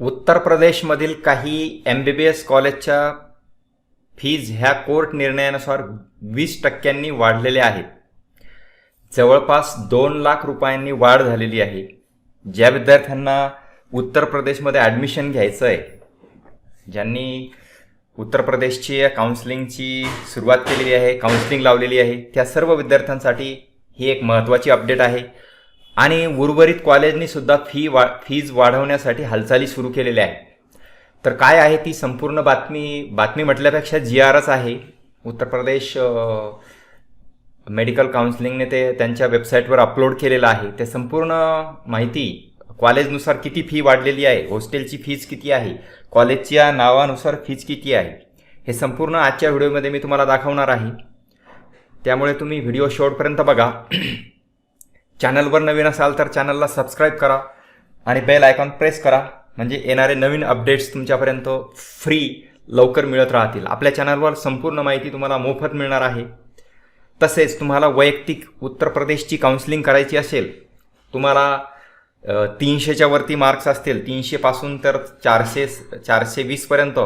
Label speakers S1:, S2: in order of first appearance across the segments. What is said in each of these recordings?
S1: उत्तर प्रदेशमधील काही एम बी बी एस कॉलेजच्या फीज ह्या कोर्ट निर्णयानुसार वीस टक्क्यांनी वाढलेल्या आहेत. जवळपास दोन लाख रुपयांनी वाढ झालेली आहे. ज्या विद्यार्थ्यांना उत्तर प्रदेशमध्ये ॲडमिशन घ्यायचं आहे ज्यांनी उत्तर प्रदेशची या काउन्सिलिंगची सुरुवात केलेली आहे काउन्सिलिंग लावलेली आहे त्या सर्व विद्यार्थ्यांसाठी ही एक महत्त्वाची अपडेट आहे. आणि उर्वरित कॉलेजनी सुद्धा फी वा फीज वाढवण्यासाठी हालचाली सुरू केलेल्या आहे तर काय आहे ती संपूर्ण बातमी? बातमी म्हटल्यापेक्षा जी आरच आहे. उत्तर प्रदेश मेडिकल काउन्सिलिंगने ते त्यांच्या वेबसाईटवर अपलोड केलेलं आहे. ते संपूर्ण माहिती कॉलेजनुसार किती फी वाढलेली आहे? हॉस्टेलची फीज किती आहे? कॉलेजच्या नावानुसार फीज किती आहे? हे संपूर्ण आजच्या व्हिडिओमध्ये मी तुम्हाला दाखवणार आहे. त्यामुळे तुम्ही व्हिडिओ शेवटपर्यंत बघा. चॅनलवर नवीन असाल तर चॅनलला सबस्क्राईब करा आणि बेल आयकॉन प्रेस करा. म्हणजे येणारे नवीन अपडेट्स तुमच्यापर्यंत फ्री लवकर मिळत राहतील. आपल्या चॅनलवर संपूर्ण माहिती तुम्हाला मोफत मिळणार आहे. तसेच तुम्हाला वैयक्तिक उत्तर प्रदेशची काउन्सिलिंग करायची असेल तुम्हाला तीनशेच्या वरती मार्क्स असतील तीनशेपासून तर चारशे चारशे वीसपर्यंत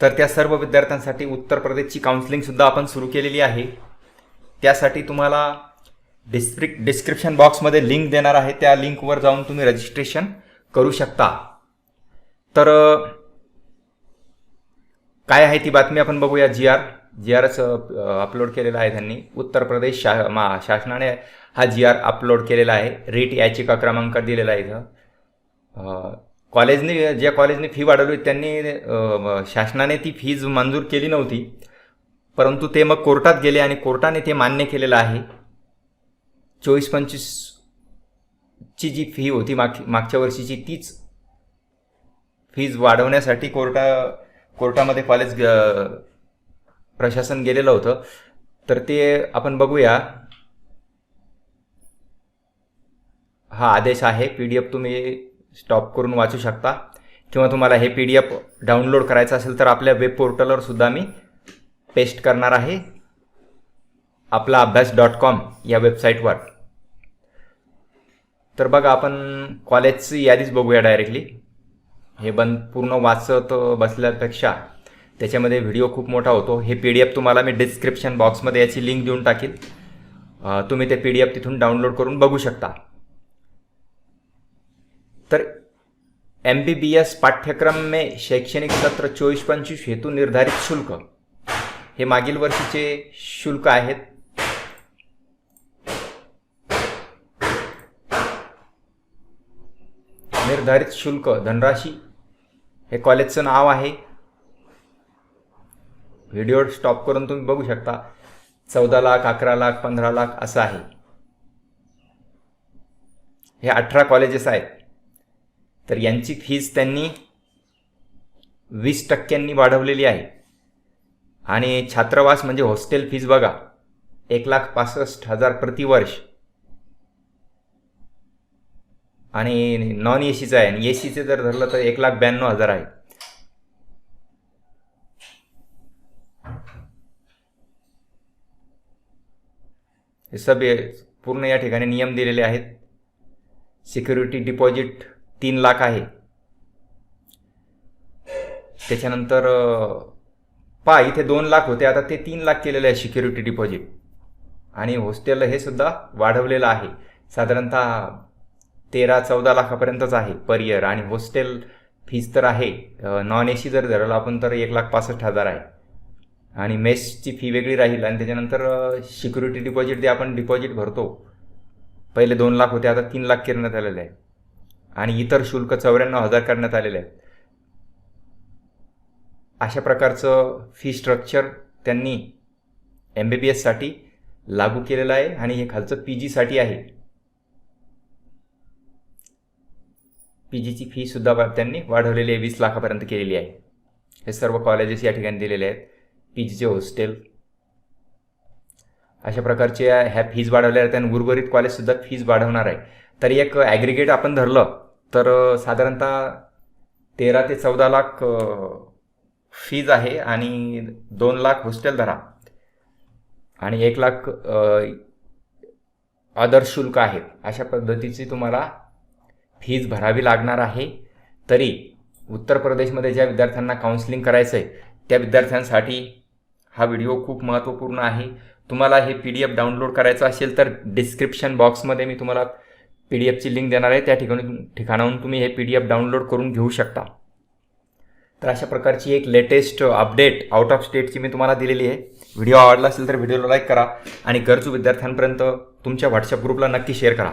S1: तर त्या सर्व विद्यार्थ्यांसाठी उत्तर प्रदेशची काउन्सिलिंगसुद्धा आपण सुरू केलेली आहे. त्यासाठी तुम्हाला डिस्क्रिप डिस्क्रिप्शन बॉक्समध्ये लिंक देणार आहे. त्या लिंकवर जाऊन तुम्ही रजिस्ट्रेशन करू शकता. तर काय आहे ती बातमी आपण बघूया. जी आर जी आरच अपलोड केलेला आहे त्यांनी. उत्तर प्रदेश शा मा शासनाने हा जी आर अपलोड केलेला आहे. रेट याचिका क्रमांक दिलेला आहे इथं. कॉलेजने ज्या कॉलेजने फी वाढवली त्यांनी शासनाने ती फीज मंजूर केली नव्हती. परंतु ते मग कोर्टात गेले आणि कोर्टाने ते मान्य केलेलं आहे. चोवीस पंचवीसची जी फी होती माग मागच्या वर्षीची तीच फीज वाढवण्यासाठी कोर्टा कोर्टामध्ये कॉलेज प्रशासन गेलेलं होतं. तर ते आपण बघूया. हा आदेश आहे. पी डी एफ तुम्ही स्टॉप करून वाचू शकता. किंवा तुम्हाला हे पी डी एफ डाउनलोड करायचं असेल तर आपल्या वेब पोर्टलवर सुद्धा मी पेस्ट करणार आहे. आपला अभ्यास डॉट कॉम या वेबसाईटवर तर बघा आपण कॉलेजची यादीच बघूया डायरेक्टली हे बंद पूर्ण वाचत बसल्यापेक्षा त्याच्यामध्ये व्हिडिओ खूप मोठा होतो. हे पी डी एफ तुम्हाला मी डिस्क्रिप्शन बॉक्समध्ये याची लिंक देऊन टाकील तुम्ही ते पी डी एफ तिथून डाउनलोड करून बघू शकता. तर एम बी बी एस पाठ्यक्रम में शैक्षणिक सत्र चोवीस पंचवीस हेतू निर्धारित शुल्क. हे मागील वर्षीचे शुल्क आहेत. निर्धारित शुल्क धनराशी हे कॉलेजचं नाव आहे. व्हिडिओ स्टॉप करून तुम्ही बघू शकता. चौदा लाख अकरा लाख पंधरा लाख असं आहे. हे अठरा कॉलेजेस आहेत. तर यांची फीज त्यांनी वीस टक्क्यांनी वाढवलेली आहे. आणि छात्रवास म्हणजे हॉस्टेल फीज बघा. एक लाख पासष्ट हजार प्रतिवर्ष. आणि नॉन ए सीचं आहे. आणि ए सीचं जर धरलं तर एक लाख ब्याण्णव हजार आहे. हे सब पूर्ण या ठिकाणी नियम दिलेले आहेत. सिक्युरिटी डिपॉझिट तीन लाख आहे. त्याच्यानंतर पा इथे दोन लाख होते. आता ते तीन लाख केलेले आहे सिक्युरिटी डिपॉझिट आणि हॉस्टेल हे सुद्धा वाढवलेलं आहे. साधारणतः तेरा चौदा लाखापर्यंतच आहे पर इयर आणि हॉस्टेल फीज तर आहे. नॉन ए सी जर धरलं आपण तर एक लाख पासष्ट हजार आहे. आणि मेसची फी वेगळी राहील आणि त्याच्यानंतर सिक्युरिटी डिपॉझिट जे आपण डिपॉझिट भरतो पहिले दोन लाख होते आता तीन लाख करण्यात आलेले आहे. आणि इतर शुल्क चौऱ्याण्णव हजार करण्यात आलेले आहे अशा प्रकारचं फी स्ट्रक्चर त्यांनी एम बी बी एससाठी लागू केलेलं आहे आणि हे खालचं पी जीसाठी आहे. पी जीची फीसुद्धा त्यांनी वाढवलेली आहे वीस लाखापर्यंत केलेली आहे. हे सर्व कॉलेजेस या ठिकाणी दिलेले आहेत. पी जीचे हॉस्टेल अशा प्रकारचे ह्या फीज वाढवल्या आहेत आणि उर्वरित कॉलेजसुद्धा फीज वाढवणार आहे. तरी एक ॲग्रिगेट आपण धरलं तर साधारणतः तेरा ते चौदा लाख फीज आहे आणि दोन लाख हॉस्टेल धरा. आणि एक लाख अदर शुल्क आहेत. अशा पद्धतीची तुम्हाला फीज भरावी लागणार आहे. तरी उत्तर प्रदेशमध्ये ज्या विद्यार्थ्यांना काउन्सिलिंग करायचं आहे त्या विद्यार्थ्यांसाठी हा व्हिडिओ खूप महत्त्वपूर्ण आहे. तुम्हाला हे पी डी एफ डाउनलोड करायचं असेल तर डिस्क्रिप्शन बॉक्समध्ये मी तुम्हाला पी डी एफची लिंक देणार आहे. त्या ठिकाणी ठिकाणाहून तुम्ही हे पी डी एफ डाउनलोड करून घेऊ शकता. तर अशा प्रकारची एक लेटेस्ट अपडेट आउट ऑफ स्टेटची मी तुम्हाला दिलेली आहे. व्हिडिओ आवडला असेल तर व्हिडिओला लाईक करा आणि गरजू विद्यार्थ्यांपर्यंत तुमच्या व्हॉट्सअप ग्रुपला नक्की शेअर करा.